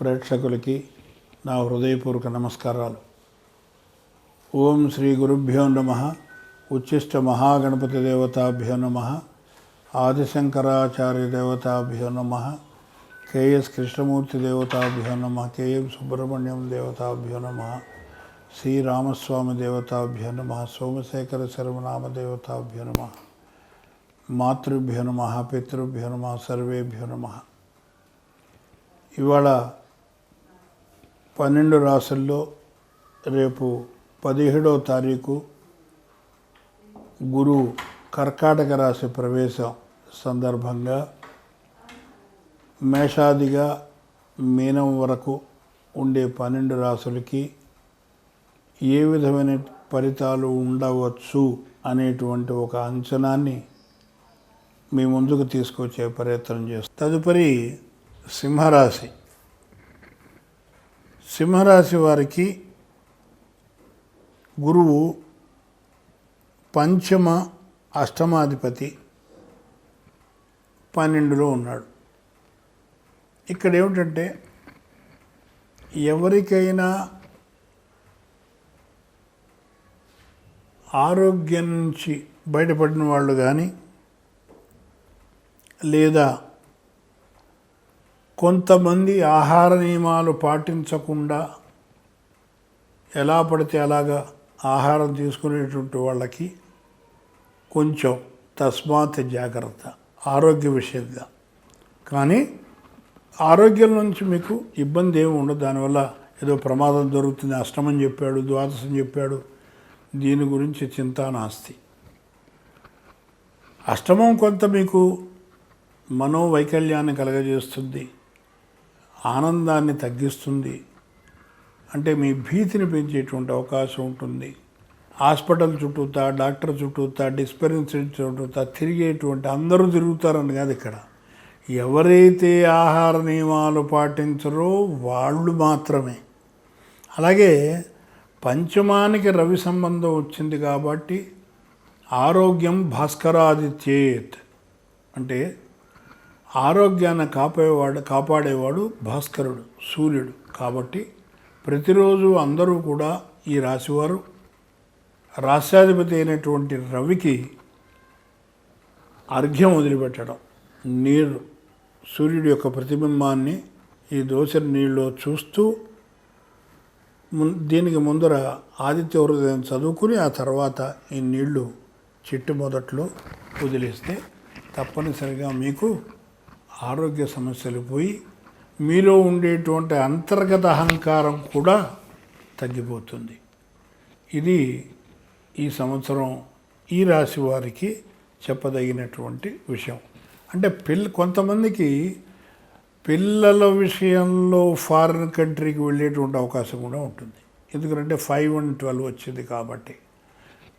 ప్రేక్షకులకి నా హృదయపూర్వక నమస్కారాలు. ఓం శ్రీ గురుభ్యో నమ ఉచ్చిష్ట మహాగణపతి దేవతాభ్యో నమ ఆదిశంకరాచార్య దేవతాభ్యో నమ కేఎస్ కృష్ణమూర్తి దేవతాభ్యో నమ కేఎం సుబ్రహ్మణ్యం దేవతాభ్యో నమ శ్రీరామస్వామి దేవతాభ్యో నమ సోమశేఖర శర్మనామ దేవతాభ్యో నమ మాతృభ్యో నమ పితృభ్యో నమ సర్వేభ్యో నమ. ఇవాళ పన్నెండు రాసుల్లో రేపు పదిహేడవ తారీఖు గురు కర్కాటక రాశి ప్రవేశం సందర్భంగా మేషాదిగా మీనం వరకు ఉండే పన్నెండు రాసులకి ఏ విధమైన ఫలితాలు ఉండవచ్చు అనేటువంటి ఒక అంచనాన్ని మీ ముందుకు తీసుకొచ్చే ప్రయత్నం చేస్తాం. తదుపరి సింహరాశి. సింహరాశి వారికి గురువు పంచమ అష్టమాధిపతి పన్నెండులో ఉన్నాడు. ఇక్కడ ఏమిటంటే ఎవరికైనా ఆరోగ్యం నుంచి బయటపడిన వాళ్ళు కానీ లేదా కొంతమంది ఆహార నియమాలు పాటించకుండా ఎలా పడితే అలాగా ఆహారం తీసుకునేటువంటి వాళ్ళకి కొంచెం తస్మాత్ జాగ్రత్త ఆరోగ్య విషయంగా. కానీ ఆరోగ్యం నుంచి మీకు ఇబ్బంది ఏమి ఉండదు. దానివల్ల ఏదో ప్రమాదం జరుగుతుంది. అష్టమం చెప్పాడు ద్వాదశం చెప్పాడు. దీని గురించి చింతా నాస్తి అష్టమం కొంత మీకు మనోవైకల్యాన్ని కలగజేస్తుంది. ఆనందాన్ని తగ్గిస్తుంది. అంటే మీ భీతిని పెంచేటువంటి అవకాశం ఉంటుంది. హాస్పిటల్ చుట్టూతా డాక్టర్ చుట్టూతా డిస్పెన్సరీ చుట్టూతా తిరిగేటువంటి అందరూ తిరుగుతారని కాదు ఇక్కడ. ఎవరైతే ఆహార నియమాలు పాటించరో వాళ్ళు మాత్రమే. అలాగే పంచమానికి రవి సంబంధం వచ్చింది కాబట్టి ఆరోగ్యం భాస్కరాది చేత్ అంటే ఆరోగ్యాన్ని కాపాడేవాడు కాపాడేవాడు భాస్కరుడు సూర్యుడు. కాబట్టి ప్రతిరోజు అందరూ కూడా ఈ రాశివారు రాష్ట్రాధిపతి అయినటువంటి రవికి అర్ఘ్యం వదిలిపెట్టడం నీరు సూర్యుడి యొక్క ప్రతిబింబాన్ని ఈ దోశ నీళ్ళలో చూస్తూ దీనికి ముందర ఆదిత్య హృదయం చదువుకుని ఆ తర్వాత ఈ నీళ్ళు చెట్టు మొదట్లో వదిలేస్తే తప్పనిసరిగా మీకు ఆరోగ్య సమస్యలు పోయి మీలో ఉండేటువంటి అంతర్గత అహంకారం కూడా తగ్గిపోతుంది. ఇది ఈ సంవత్సరం ఈ రాశి వారికి చెప్పదగినటువంటి విషయం. అంటే పిల్ల కొంతమందికి పిల్లల విషయంలో ఫారిన్ కంట్రీకి వెళ్ళేటువంటి అవకాశం కూడా ఉంటుంది. ఎందుకంటే ఫైవ్ అండ్ ట్వెల్వ్ వచ్చింది కాబట్టి.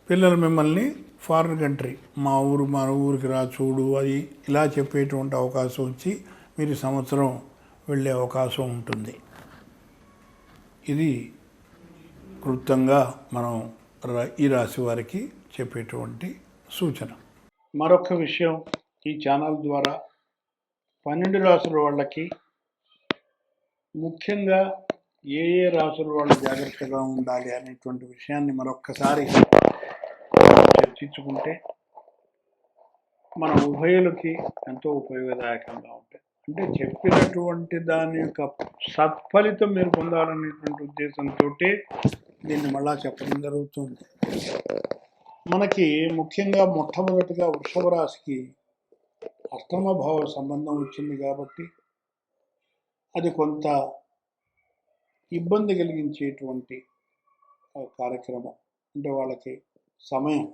పిల్లలు మిమ్మల్ని ఫారిన్ కంట్రీ మా ఊరు మా ఊరికి రా చూడు అది ఇలా చెప్పేటువంటి అవకాశం వచ్చి మీరు సంవత్సరం వెళ్ళే అవకాశం ఉంటుంది. ఇది క్లుప్తంగా మనం రా- ఈ రాశి వారికి చెప్పేటువంటి సూచన. మరొక విషయం ఈ ఛానల్ ద్వారా పన్నెండు రాసుల వాళ్ళకి ముఖ్యంగా ఏ ఏ రాసుల వాళ్ళు జాగ్రత్తగా ఉండాలి అనేటువంటి విషయాన్ని మరొక్కసారి చర్చించుకుంటే మన ఉభయులకి ఎంతో ఉపయోగదాయకంగా ఉంటాయి. అంటే చెప్పినటువంటి దాని యొక్క సత్ఫలితం మీరు పొందాలనేటువంటి ఉద్దేశంతో దీన్ని మళ్ళా చెప్పడం జరుగుతుంది. మనకి ముఖ్యంగా మొట్టమొదటిగా వృషభ రాశికి అష్టమ భావ సంబంధం వచ్చింది కాబట్టి అది కొంత ఇబ్బంది కలిగించేటువంటి కార్యక్రమం. అంటే వాళ్ళకి సమయం.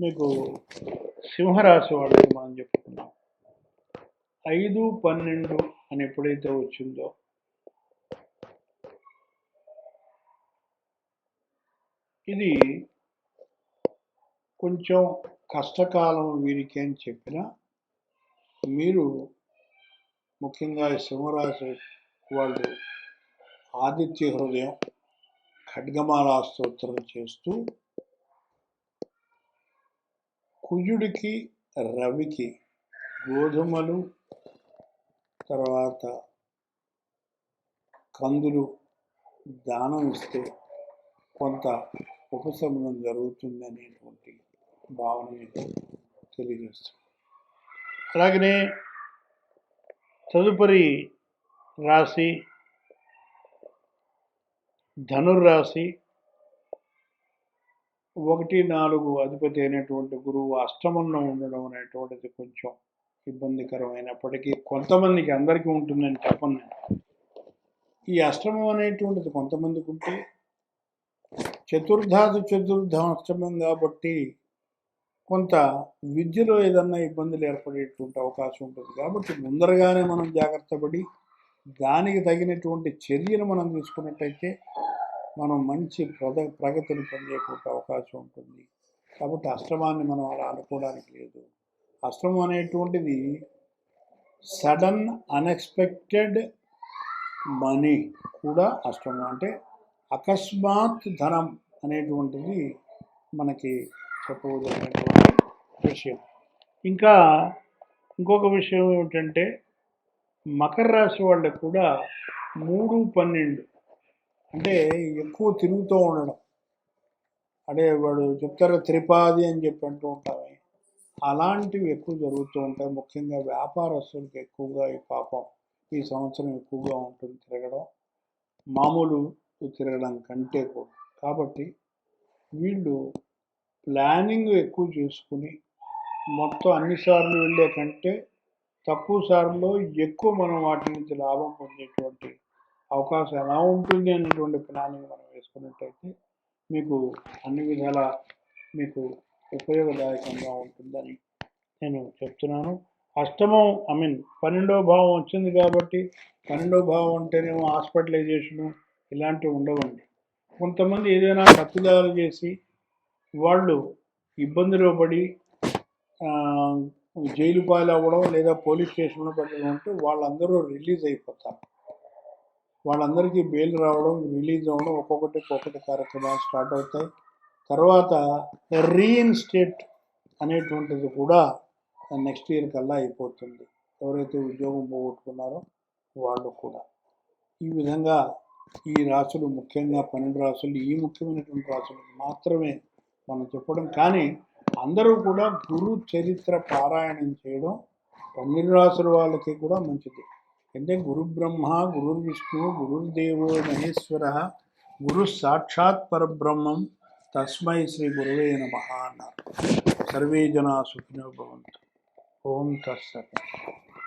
మీకు సింహరాశి వాళ్ళకి మనం చెప్పుకున్నాం. ఐదు పన్నెండు అని ఎప్పుడైతే వచ్చిందో ఇది కొంచెం కష్టకాలం వీరికి అని చెప్పిన మీరు ముఖ్యంగా సింహరాశి వాళ్ళు ఆదిత్య హృదయం ఖడ్గమాలా స్తోత్రం చేస్తూ కుజుడికి రవికి గోధుమలు తర్వాత కందులు దానం ఇస్తే కొంత ఉపశమనం జరుగుతుంది అనేటువంటి భావన తెలియజేస్తుంది. అలాగనే తదుపరి రాశి ధనుర్రాశి ఒకటి నాలుగు అధిపతి అయినటువంటి గురువు అష్టమంలో ఉండడం అనేటువంటిది కొంచెం ఇబ్బందికరమైనప్పటికీ కొంతమందికి అందరికీ ఉంటుందని చెప్పను నేను. ఈ అష్టమం అనేటువంటిది కొంతమందికి ఉంటే చతుర్థాది చతుర్థం అష్టమం కాబట్టి కొంత విద్యలో ఏదన్నా ఇబ్బందులు ఏర్పడేటువంటి అవకాశం ఉంటుంది కాబట్టి ముందరగానే మనం జాగ్రత్త పడి దానికి తగినటువంటి చర్యలు మనం తీసుకున్నట్టయితే మనం మంచి ప్రగ ప్రగతిని పొందేటువంటి అవకాశం ఉంటుంది. కాబట్టి అష్టమాన్ని మనం అలా అనుకోవడానికి లేదు. అష్టమం అనేటువంటిది సడన్ అన్ఎక్స్పెక్టెడ్ మనీ కూడా అష్టమం. అంటే అకస్మాత్ ధనం అనేటువంటిది మనకి చెప్పవలసినటువంటి విషయం. ఇంకా ఇంకొక విషయం ఏమిటంటే మకర రాశి వాళ్ళకి కూడా మూడు పన్నెండు అంటే ఎక్కువ తిరుగుతూ ఉండడం. అంటే వాడు చెప్తారు త్రిపాది అని చెప్పి అంటూ ఉంటామే అలాంటివి ఎక్కువ జరుగుతూ ఉంటాయి. ముఖ్యంగా వ్యాపారస్తులకు ఎక్కువగా ఈ పాపం ఈ సంవత్సరం ఎక్కువగా ఉంటుంది తిరగడం. మామూలు తిరగడం కంటే కూడా. కాబట్టి వీళ్ళు ప్లానింగ్ ఎక్కువ చేసుకుని మొత్తం అన్నిసార్లు వెళ్ళే కంటే తక్కువ సార్లు ఎక్కువ మనం వాటి నుంచి లాభం పొందేటువంటి అవకాశం ఎలా ఉంటుంది అనేటువంటి ప్లానింగ్ మనం వేసుకున్నట్టయితే మీకు అన్ని విధాల మీకు ఉపయోగదాయకంగా ఉంటుందని నేను చెప్తున్నాను. అష్టమం ఐ మీన్ పన్నెండో భావం వచ్చింది కాబట్టి పన్నెండో భావం అంటేనేమో హాస్పిటలైజేషను ఇలాంటివి ఉండవండి. కొంతమంది ఏదైనా తప్పిదాలు చేసి వాళ్ళు ఇబ్బందిలో పడి జైలు పాలు అవ్వడం లేదా పోలీస్ స్టేషన్లో పడడం అంటూ వాళ్ళందరూ రిలీజ్ అయిపోతారు. వాళ్ళందరికీ బెయిల్ రావడం రిలీజ్ అవ్వడం ఒక్కొక్కటి ఒక్కొక్కటి కార్యక్రమాలు స్టార్ట్ అవుతాయి. తర్వాత రీఇన్స్టేట్ అనేటువంటిది కూడా నెక్స్ట్ ఇయర్ కల్లా అయిపోతుంది. ఎవరైతే ఉద్యోగం పోగొట్టుకున్నారో వాళ్ళు కూడా. ఈ విధంగా ఈ రాసులు ముఖ్యంగా పన్నెండు రాసులు ఈ ముఖ్యమైనటువంటి రాసులు మాత్రమే మనం చెప్పడం. కానీ అందరూ కూడా గురు చరిత్ర పారాయణం చేయడం పన్నెండు రాసుల వాళ్ళకి కూడా మంచిది. ಎಂದೇ ಗುರು ಬ್ರಹ್ಮ ಗುರುರ್ ವಿಷ್ಣು ಗುರುರ್ದೇವೋ ಮಹೇಶ್ವರ ಗುರು ಸಾಕ್ಷಾತ್ ಪರಬ್ರಹ್ಮಂ ತಸ್ಮೈ ಶ್ರೀ ಗುರುವೇ ನಮಃ ಅನ್ನ ಸರ್ವೇ ಜನ ಸುಖಿನೋ ಭವಂತು ಓಂ ತತ್ಸತ್